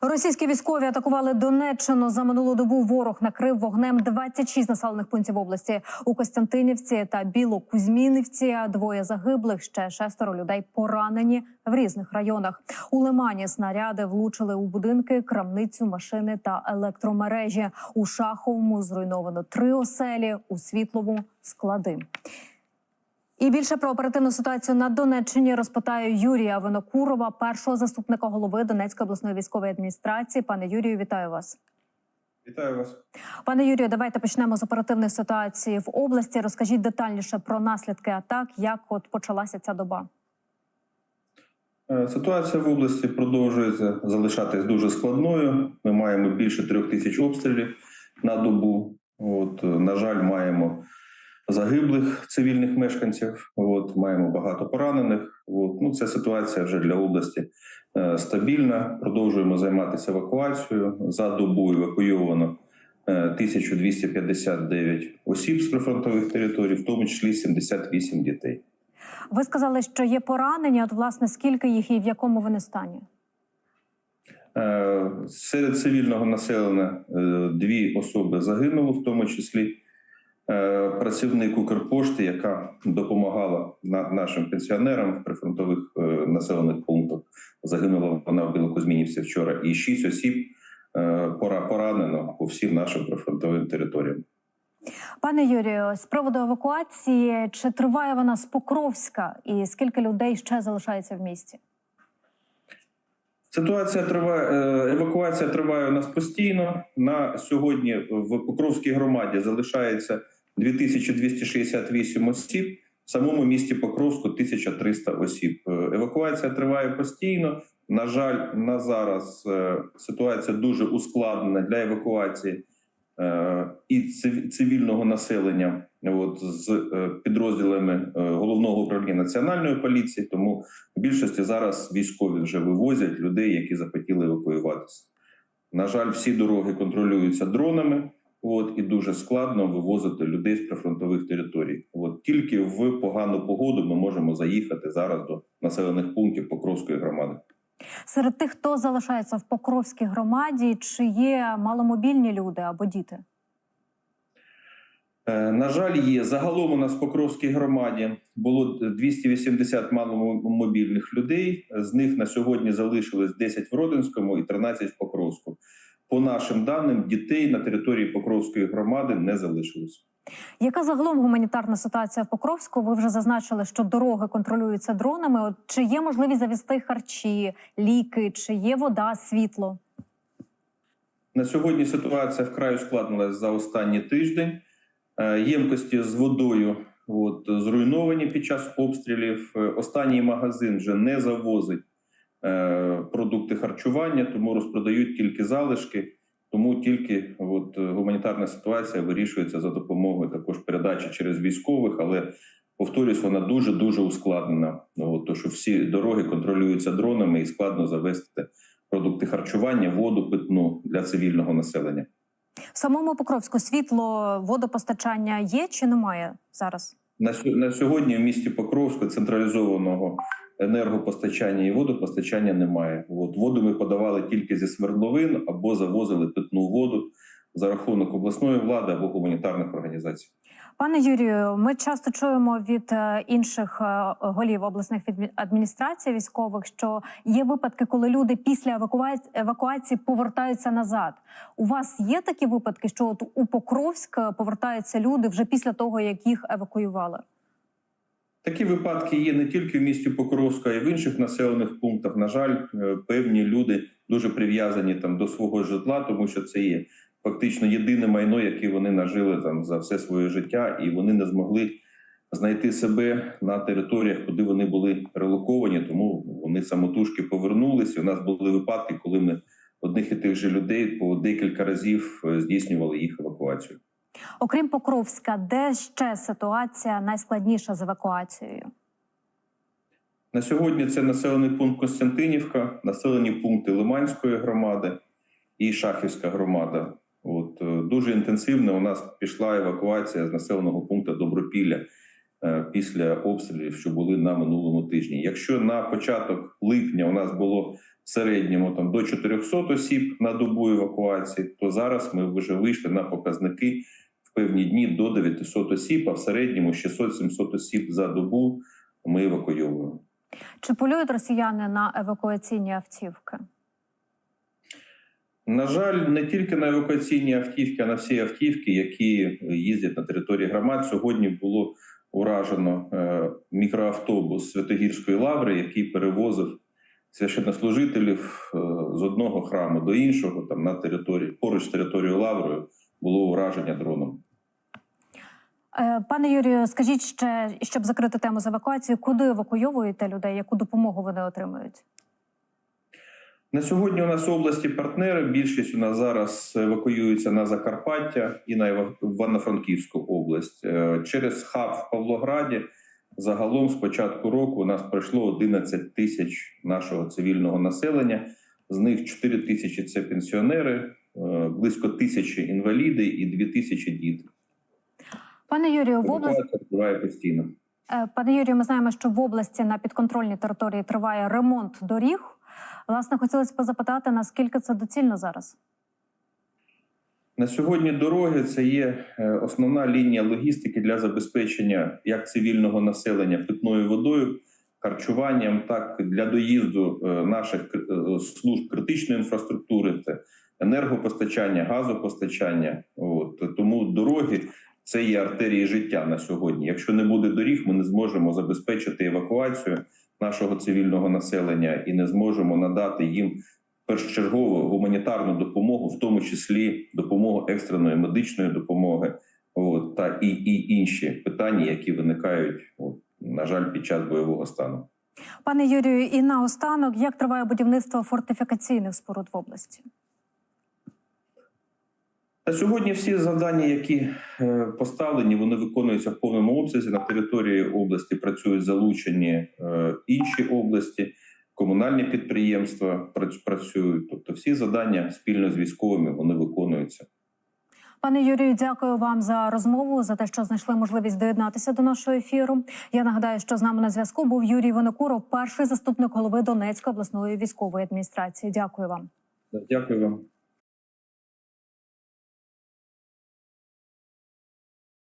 Російські військові атакували Донеччину. За минулу добу ворог накрив вогнем 26 населених пунктів області. У Костянтинівці та Білокузьмінівці двоє загиблих, ще шестеро людей поранені в різних районах. У Лимані снаряди влучили у будинки, крамницю, машини та електромережі. У Шаховому зруйновано три оселі, у Світлову склади. І більше про оперативну ситуацію на Донеччині розпитаю Юрія Винокурова, першого заступника голови Донецької обласної військової адміністрації. Пане Юрію, вітаю вас. Вітаю вас. Пане Юрію, давайте почнемо з оперативної ситуації в області. Розкажіть детальніше про наслідки атак, як от почалася ця доба. Е, Ситуація в області продовжується залишатись дуже складною. Ми маємо більше трьох тисяч обстрілів на добу. От, е, на жаль, маємо загиблих цивільних мешканців. От, маємо багато поранених. От, ну, ця ситуація вже для області е, стабільна. Продовжуємо займатися евакуацією. За добу евакуйовано е, 1259 осіб з прифронтових територій, в тому числі 78 дітей. Ви сказали, що є поранені. От власне скільки їх і в якому вони стані? Е, Серед цивільного населення е, дві особи загинули, в тому числі е, працівник Укрпошти, яка допомагала на- нашим пенсіонерам в прифронтових е, населених пунктах. Загинула вона в Білокузьмінівці вчора, і шість осіб е, пора поранено по всім нашим прифронтовим територіям. Пане Юрію, з приводу евакуації, чи триває вона з Покровська, і скільки людей ще залишається в місті? Ситуація триває, е, евакуація триває у нас постійно. На сьогодні в Покровській громаді залишається 2268 осіб. В самому місті Покровську 1300 осіб. Е, Евакуація триває постійно. На жаль, на зараз е, ситуація дуже ускладнена для евакуації е, і цивільного населення. От з підрозділами головного управління національної поліції, тому в більшості зараз військові вже вивозять людей, які захотіли евакуюватися. На жаль, всі дороги контролюються дронами. От і дуже складно вивозити людей з прифронтових територій. От тільки в погану погоду ми можемо заїхати зараз до населених пунктів Покровської громади. Серед тих, хто залишається в Покровській громаді, чи є маломобільні люди або діти? Е, На жаль, є загалом у нас в Покровській громаді було 280 маломобільних людей. З них на сьогодні залишилось 10 в Родинському і 13 в Покровську. По нашим даним, дітей на території Покровської громади не залишилось. Яка загалом гуманітарна ситуація в Покровську? Ви вже зазначили, що дороги контролюються дронами. От чи є можливість завести харчі, ліки, чи є вода, світло? На сьогодні ситуація вкрай ускладнилась за останній тиждень. Е, Ємкості з водою от, зруйновані під час обстрілів. Е, Останній магазин вже не завозить продукти харчування, тому розпродають тільки залишки. Тому тільки от, е, гуманітарна ситуація вирішується за допомогою також передачі через військових, але повторюсь, вона дуже дуже ускладнена. От, то, що всі дороги контролюються дронами і складно завести продукти харчування, воду питну для цивільного населення. В самому Покровську світло, водопостачання є чи немає зараз? На, на сьогодні в місті Покровську централізованого енергопостачання і водопостачання немає. От воду ми подавали тільки зі свердловин або завозили питну воду за рахунок обласної влади або гуманітарних організацій. Пане Юрію, ми часто чуємо від е, інших е, голів обласних адміністрацій військових, що є випадки, коли люди після евакуації, евакуації повертаються назад. У вас є такі випадки, що от у Покровськ повертаються люди вже після того, як їх евакуювали? Такі випадки є не тільки в місті Покровську, а й в інших населених пунктах. На жаль, е, певні люди дуже прив'язані там до свого житла, тому що це є фактично єдине майно, яке вони нажили там за все своє життя, і вони не змогли знайти себе на територіях, куди вони були релоковані. Тому вони самотужки повернулися. У нас були випадки, коли ми одних і тих же людей по декілька разів е, здійснювали їх евакуацію. Окрім Покровська, де ще ситуація найскладніша з евакуацією? На сьогодні це населений пункт Костянтинівка, населені пункти Лиманської громади і Шахівська громада. От е, дуже інтенсивно у нас пішла евакуація з населеного пункту Добропілля е, після обстрілів, що були на минулому тижні. Якщо на початок липня у нас було в середньому там до 400 осіб на добу евакуації, то зараз ми вже вийшли на показники певні дні до 900 осіб, а в середньому 600-700 осіб за добу ми евакуйовуємо. Чи полюють росіяни на евакуаційні автівки? На жаль, не тільки на евакуаційні автівки, а на всі автівки, які їздять на території громад. Сьогодні було уражено е, мікроавтобус Святогірської лаври, який перевозив священнослужителів е, з одного храму до іншого. Там на території поруч з територією лаврою було ураження дроном. Е, Пане Юрію, скажіть ще, щоб закрити тему з евакуацією, куди евакуйовуєте людей, яку допомогу вони отримують? На сьогодні у нас області партнери. Більшість у нас зараз евакуюється на Закарпаття і на Івано-Франківську область. Е, Через хаб в Павлограді загалом з початку року у нас пройшло 11 тисяч нашого цивільного населення. З них 4 тисячі це пенсіонери, е, близько тисячі інваліди і 2 тисячі діти. Пане Юрію, в області триває постійно. Е, Пане Юрію, ми знаємо, що в області на підконтрольній території триває ремонт доріг. Власне, хотілося б запитати, наскільки це доцільно зараз? На сьогодні дороги це є е, основна лінія логістики для забезпечення як цивільного населення питною водою, харчуванням, так і для доїзду е, наших служб критичної інфраструктури, це енергопостачання, газопостачання. От тому дороги це є артерії життя на сьогодні. Якщо не буде доріг, ми не зможемо забезпечити евакуацію нашого цивільного населення і не зможемо надати їм першочергову гуманітарну допомогу, в тому числі допомогу екстреної медичної допомоги, от, та і, і інші питання, які виникають, от, на жаль, під час бойового стану. Пане Юрію, і наостанок, як триває будівництво фортифікаційних споруд в області? На сьогодні всі завдання, які е, поставлені, вони виконуються в повному обсязі. На території області працюють залучені е, інші області, комунальні підприємства прац- працюють. Тобто, всі завдання спільно з військовими вони виконуються. Пане Юрію, дякую вам за розмову, за те, що знайшли можливість доєднатися до нашого ефіру. Я нагадаю, що з нами на зв'язку був Юрій Винокуров, перший заступник голови Донецької обласної військової адміністрації. Дякую вам. Дякую вам.